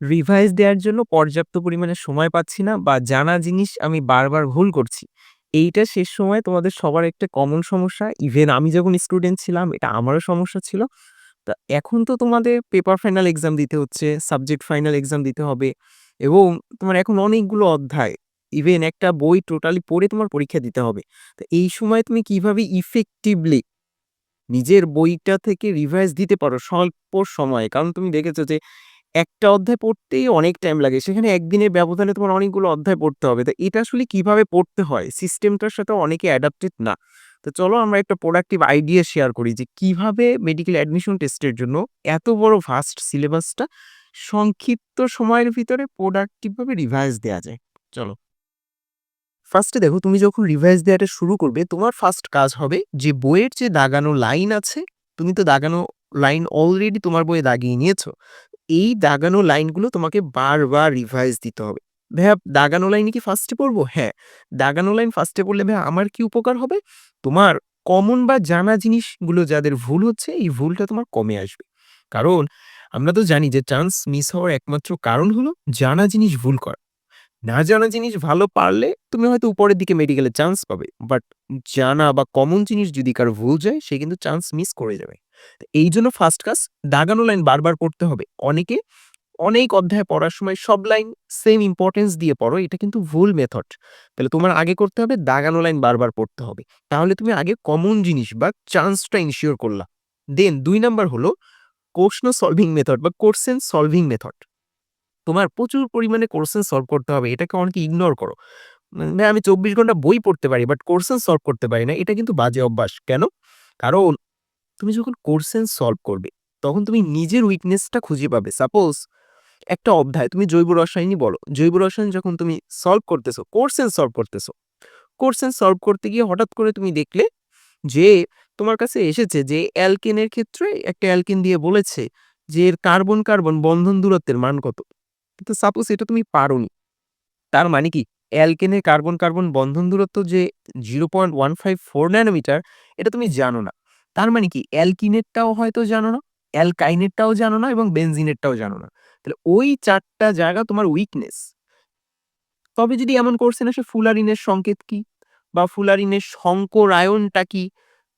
Revise দেওয়ার জন্য পর্যাপ্ত পরিমাণে সময় পাচ্ছি না বা জানা জিনিস আমি বারবার ভুল করছি। এইটা শেষ সময় তোমাদের সবার একটা কমন সমস্যা। ইভেন আমি যখন স্টুডেন্ট ছিলাম এটা আমারও সমস্যা ছিল। তা এখন তো তোমাদের পেপার ফাইনাল এক্সাম দিতে হচ্ছে, সাবজেক্ট ফাইনাল এক্সাম দিতে হবে এবং তোমার এখন অনেকগুলো অধ্যায়, ইভেন একটা বই টোটালি পড়ে তোমার পরীক্ষা দিতে হবে। তো এই সময় তুমি কীভাবে ইফেক্টিভলি নিজের বইটা থেকে রিভাইজ দিতে পারো স্বল্প সময়ে? কারণ তুমি দেখেছ যে একটা অধ্যায় পড়তেই অনেক টাইম লাগে। সেখানে একদিনের ব্যবধানে তোমার অনেকগুলো অধ্যায় পড়তে হবে। তো এটা আসলে কীভাবে পড়তে হয়? সিস্টেমটার সাথে অনেকে অ্যাডাপ্টেড না। তো চলো আমরা একটা প্রোডাক্টিভ আইডিয়া শেয়ার করি যে কীভাবে মেডিকেল অ্যাডমিশন টেস্টের জন্য এত বড় ভাস্ট সিলেবাসটা সংক্ষিপ্ত সময়ের ভিতরে প্রোডাক্টিভভাবে রিভাইজ দেয়া যায়। চলো। ফার্স্টে দেখো তুমি যখন রিভাইজ দেওয়াটা শুরু করবে তোমার ফার্স্ট কাজ হবে যে বইয়ের যে দাগানো লাইন আছে, তুমি তো দাগানো লাইন অলরেডি তোমার বইয়ে দাগিয়ে নিয়েছো। এই দাগানো লাইনগুলো তোমাকে বারবার রিভাইজ দিতে হবে। ভাইয়া দাগানো লাইনে কি ফার্স্টে পড়ব? হ্যাঁ, দাগানো লাইন ফার্স্টে পড়লে ভাইয়া আমার কি উপকার হবে? তোমার কমন বা জানা জিনিসগুলো যাদের ভুল হচ্ছে এই ভুলটা তোমার কমে আসবে। কারণ আমরা তো জানি যে চান্স মিস হওয়ার একমাত্র কারণ হলো জানা জিনিস ভুল করা। না জানা জিনিস ভালো পারলে তুমি হয়তো উপরের দিকে মেডিকেলে চান্স পাবে। বাট জানা বা কমন জিনিস যদি কারও ভুল যায় সে কিন্তু চান্স মিস করে যাবে। তো এইজন্য ফার্স্ট কাজ দাগানো লাইন বারবার পড়তে হবে। অনেকে অনেক অধ্যায় পড়ার সময় সব লাইন সেম ইম্পর্টেন্স দিয়ে পড়ো। এটা কিন্তু ভুল মেথড। তাহলে তোমার আগে করতে হবে, দাগানো লাইন বারবার পড়তে হবে। তাহলে তুমি আগে কমন জিনিস বা চান্সটা ইনশিওর করলা। দেন দুই নাম্বার হলো প্রশ্ন সলভিং মেথড বা কোর্সেন সলভিং মেথড। তোমার প্রচুর পরিমাণে কোর্সেন সলভ করতে হবে। এটাকে অনেকে ইগনোর করো। না, আমি ২৪ ঘণ্টা বই পড়তে পারি বাট কোর্সেন সলভ করতে পারি না। এটা কিন্তু বাজে অভ্যাস। কেন? কারণ তুমি যখন কোর্সেন সলভ করবে তখন তুমি নিজের উইকনেসটা খুঁজে পাবে। সাপোজ একটা অধ্যায় তুমি জৈব রসায়নই বলো। জৈব রসায়ন যখন তুমি সলভ করতেছো, কোর্সেন সলভ করতেছো। কোর্সেন সলভ করতে গিয়ে হঠাৎ করে তুমি দেখলে যে তোমার কাছে এসেছে যে অ্যালকেনের ক্ষেত্রে একটা অ্যালকেন দিয়ে বলেছে যে এর কার্বন, কার্বন বন্ধন দূরত্বের মান কত? কিন্তু সাপোজ এটা তুমি পারোনি। তার মানে কি? অ্যালকেনের কার্বন, কার্বন বন্ধন দূরত্ব যে 0.154 ন্যানোমিটার এটা তুমি জানো না। তার মানে কি? অ্যালকিনেরটাও হয়তো জানো না, অ্যালকাইনেরটাও জানো না এবং বেনজিনেরটাও জানো না। তাহলে ওই চারটা জায়গা তোমার উইকনেস। তবে যদি এমন কোশ্চেন আসে ফুলারিনের সংকেত কি? বা ফুলারিনের সংকরায়নটা কি?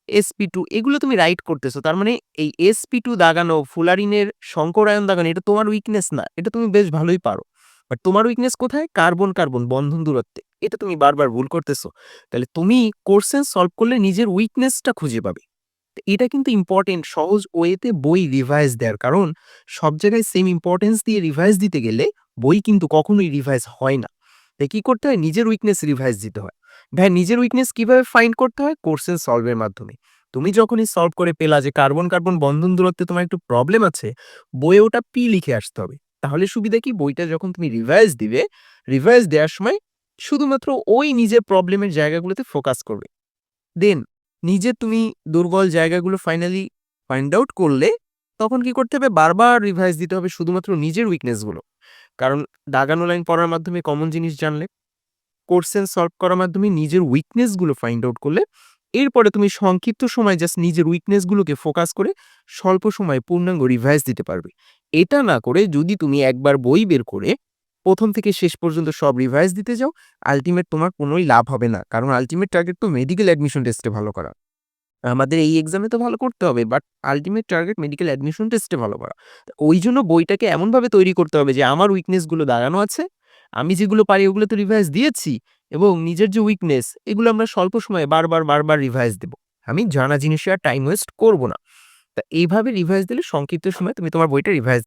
এসপি টু এগুলো তুমি রাইট করতেছো। তার মানে এই এসপি টু দাগানো, ফুলারিনের সংকরায়ন দাগানো এটা তোমার উইকনেস না। এটা তুমি বেশ ভালোই পারো। বাট তোমার উইকনেস কোথায়? কার্বন, কার্বন বন্ধন দূরত্বে। এটা তুমি বারবার ভুল করতেছো। তাহলে তুমি কোর্সেন সলভ করলে নিজের উইকনেসটা খুঁজে পাবে। এটা কিন্তু ইম্পোর্টেন্ট সহজ ওয়েতে বই রিভাইজ দেওয়ার। কারণ সব জায়গায় সেম ইম্পর্টেন্স দিয়ে রিভাইজ দিতে গেলে বই কিন্তু কখনোই রিভাইজ হয় না। তাই কী করতে হয়? নিজের উইকনেস রিভাইজ দিতে হয়। ভাই নিজের উইকনেস কীভাবে ফাইন্ড করতে হয়? কোশ্চেন সলভের মাধ্যমে। তুমি যখনই সলভ করে পেলা যে কার্বন, কার্বন বন্ধন দূরত্বে তোমার একটু প্রবলেম আছে, বইয়ে ওটা পি লিখে আসতে হবে। তাহলে সুবিধা কি? বইটা যখন তুমি রিভাইজ দিবে, রিভাইজ দেওয়ার সময় শুধুমাত্র ওই নিজের প্রবলেমের জায়গাগুলোতে ফোকাস করবে। দেন নিজে তুমি দুর্বল জায়গাগুলো ফাইনালি ফাইন্ড আউট করলে তখন কি করতে হবে? বারবার রিভাইজ দিতে হবে শুধুমাত্র নিজের উইকনেসগুলো। কারণ দাগানো লাইন পড়ার মাধ্যমে কমন জিনিস জানলে, কোর্সেন সলভ করার মাধ্যমে নিজের উইকনেসগুলো ফাইন্ড আউট করলে, এরপরে তুমি সংক্ষিপ্ত সময় জাস্ট নিজের উইকনেসগুলোকে ফোকাস করে স্বল্প সময়ে পূর্ণাঙ্গ রিভাইজ দিতে পারবে। এটা না করে যদি তুমি একবার বই বের করে ১ম থেকে শেষ পর্যন্ত সব রিভাইজ দিতে যাও, আল্টিমেট তোমার কোনোই লাভ হবে না। কারণ আল্টিমেট টার্গেট তো মেডিকেল অ্যাডমিশন টেস্টে ভালো করা। আমাদের এই এক্সামে তো ভালো করতে হবে but ultimate target medical admission টেস্টে ভালো করা। ওই জন্য বইটাকে এমনভাবে তৈরি করতে হবে যে আমার উইকনেসগুলো দাঁড়ানো আছে, আমি যেগুলো পারি ওগুলো তো রিভাইজ দিয়েছি এবং নিজের যে উইকনেস এগুলো আমরা স্বল্প সময়ে বারবার, বারবার রিভাইজ দেব। আমি জানা জিনিসে আর টাইম ওয়েস্ট করব না। তা এইভাবে রিভাইজ দিলে সংক্ষিপ্ত সময় তুমি তোমার বইটা রিভাইজ